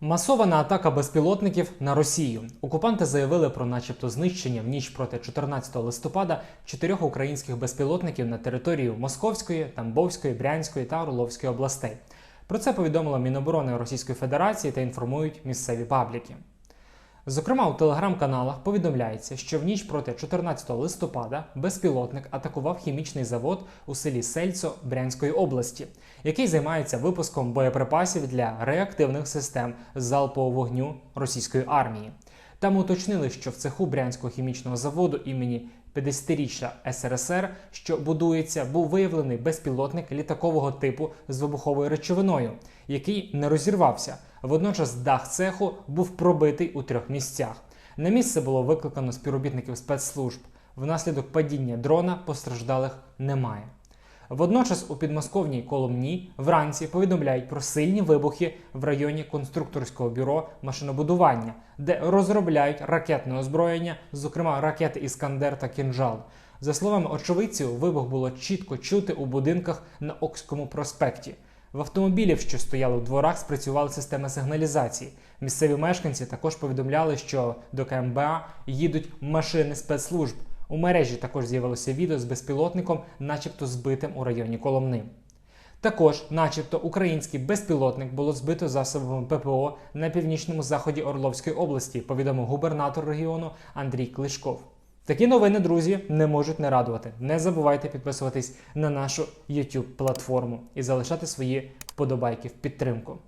Масована атака безпілотників на Росію. Окупанти заявили про, начебто, знищення в ніч проти 14 листопада чотирьох українських безпілотників на територію Московської, Тамбовської, Брянської та Орловської областей. Про це повідомила Міноборони Російської Федерації та інформують місцеві пабліки. Зокрема, у телеграм-каналах повідомляється, що в ніч проти 14 листопада безпілотник атакував хімічний завод у селі Сельцо Брянської області, який займається випуском боєприпасів для реактивних систем залпового вогню російської армії. Там уточнили, що в цеху Брянського хімічного заводу імені 50-річчя СРСР, що будується, був виявлений безпілотник літакового типу з вибуховою речовиною, який не розірвався. Водночас дах цеху був пробитий у трьох місцях. На місце було викликано співробітників спецслужб. Внаслідок падіння дрона постраждалих немає. Водночас у підмосковній Коломні вранці повідомляють про сильні вибухи в районі конструкторського бюро машинобудування, де розробляють ракетне озброєння, зокрема ракети Іскандер та Кінжал. За словами очевидців, вибух було чітко чути у будинках на Окському проспекті. В автомобілів, що стояли в дворах, спрацювали системи сигналізації. Місцеві мешканці також повідомляли, що до КМБА їдуть машини спецслужб. У мережі також з'явилося відео з безпілотником, начебто збитим у районі Коломни. Також, начебто, український безпілотник було збито засобами ППО на північному заході Орловської області, повідомив губернатор регіону Андрій Клишков. Такі новини, друзі, не можуть не радувати. Не забувайте підписуватись на нашу YouTube платформу і залишати свої вподобайки в підтримку.